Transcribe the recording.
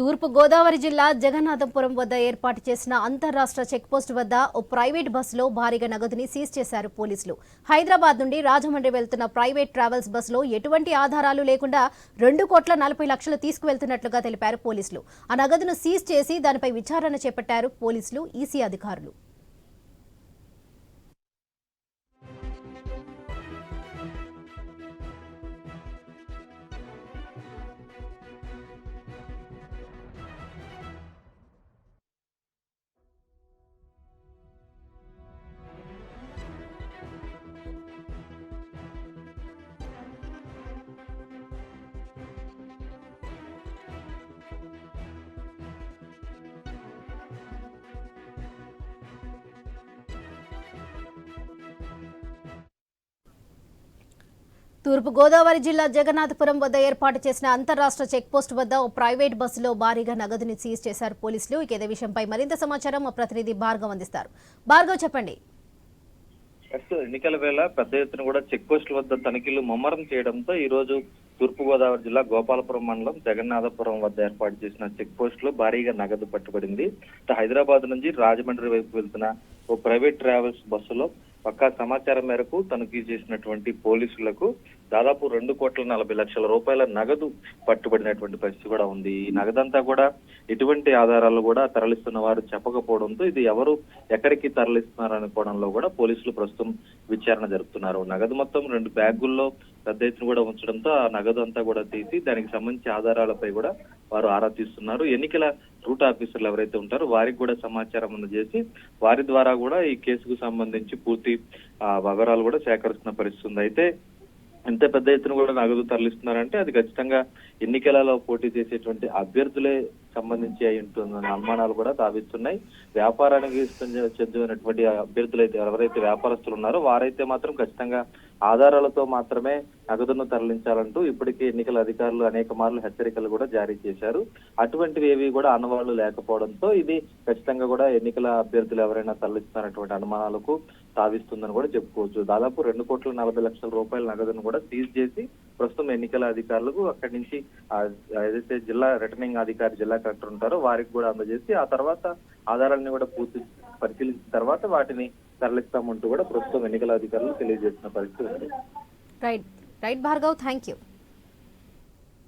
తూర్పు గోదావరి జిల్లా జగన్నాథపురం వద్ద ఏర్పాటు చేసిన అంతర్రాష్ట్ర చెక్పోస్ట్ వద్ద ఓ ప్రైవేట్ బస్సులో భారీగా నగదుని సీజ్ చేశారు పోలీసులు. హైదరాబాద్ నుండి రాజమండ్రి వెళ్తున్న ప్రైవేట్ ట్రావెల్స్ బస్సులో ఎటువంటి ఆధారాలు లేకుండా రెండు కోట్ల నలభై లక్షలు తీసుకువెళ్తున్నట్లుగా తెలిపారు పోలీసులు. ఆ నగదును సీజ్ చేసి దానిపై విచారణ చేపట్టారు పోలీసులు ఈసీ అధికారులు. తూర్పుగోదావరి జిల్లా జగన్నాథపురం వద్ద ఏర్పాటు చేసిన అంతర్రాష్ట్ర చెక్పోస్ట్ వద్ద ఓ ప్రైవేట్ బస్సులో భారీగా నగదుని సీజ్ చేశారు పోలీసులు. ఇక ఇదే విషయంపై మరింత సమాచారం మా ప్రతినిధి భార్గవ్ అందిస్తారు. భార్గవ్ చెప్పండి. ఎస్ ఎన్నికల వేళ పెద్ద ఎత్తున కూడా చెక్ పోస్టుల వద్ద తనిఖీలు ముమ్మరం చేయడంతో ఈ రోజు తూర్పుగోదావరి జిల్లా గోపాలపురం మండలం జగన్నాథపురం వద్ద ఏర్పాటు చేసిన చెక్ పోస్ట్లో భారీగా నగదు పట్టుబడింది. హైదరాబాద్ నుంచి రాజమండ్రి వైపు వెళ్తున్న ఓ ప్రైవేట్ ట్రావెల్స్ బస్సులో పక్కా సమాచారం మేరకు తనిఖీ చేసినటువంటి పోలీసులకు దాదాపు రెండు కోట్ల నలభై లక్షల రూపాయల నగదు పట్టుబడినటువంటి పరిస్థితి కూడా ఉంది. ఈ నగదంతా కూడా ఎటువంటి ఆధారాలు కూడా తరలిస్తున్న వారు చెప్పకపోవడంతో ఇది ఎవరు ఎక్కడికి తరలిస్తున్నారు అనుకోవడంలో కూడా పోలీసులు ప్రస్తుతం విచారణ జరుపుతున్నారు. నగదు మొత్తం రెండు బ్యాగుల్లో పెద్ద ఎత్తున కూడా ఉంచడంతో ఆ నగదు అంతా కూడా తీసి దానికి సంబంధించి ఆధారాలపై కూడా వారు ఆరా తీస్తున్నారు. ఎన్నికల రూట్ ఆఫీసర్లు ఎవరైతే ఉంటారో వారికి కూడా సమాచారం అందజేసి వారి ద్వారా కూడా ఈ కేసుకు సంబంధించి పూర్తి ఆ, వివరాలు కూడా సేకరిస్తున్న పరిస్థితి ఉంది. అయితే ఎంత పెద్ద ఎత్తున కూడా నగదు తరలిస్తున్నారంటే అది ఖచ్చితంగా ఎన్నికలలో పోటీ చేసేటువంటి అభ్యర్థులే సంబంధించి అయి ఉంటుందన్న అనుమానాలు కూడా తావిస్తున్నాయి వ్యాపారానికి చెందినటువంటి అభ్యర్థులు అయితే ఎవరైతే వ్యాపారస్తులు ఉన్నారో వారైతే మాత్రం ఖచ్చితంగా ఆధారాలతో మాత్రమే నగదును తరలించాలంటూ ఇప్పటికే ఎన్నికల అధికారులు అనేక మార్లు హెచ్చరికలు కూడా జారీ చేశారు. అటువంటివి ఏవి కూడా అనవాళ్ళు లేకపోవడంతో ఇది ఖచ్చితంగా కూడా ఎన్నికల అభ్యర్థులు ఎవరైనా తరలిస్తున్నటువంటి అనుమానాలకు తావిస్తుందని కూడా చెప్పుకోవచ్చు. దాదాపు రెండు కోట్ల నలభై లక్షల రూపాయల నగదును కూడా సీజ్ చేసి ప్రస్తుతం ఎన్నికల అధికారులకు అక్కడి నుంచి ఏదైతే జిల్లా రిటర్నింగ్ అధికారి జిల్లా కలెక్టర్ ఉంటారో వారికి కూడా అందజేసి ఆ తర్వాత ఆధారాలను కూడా పూర్తి పరిశీలించిన తర్వాత వాటిని తరలిస్తామంటూ కూడా ప్రస్తుతం ఎన్నికల అధికారులు తెలియజేసిన పరిస్థితి ఉంది. Right. Right Bhargav thank you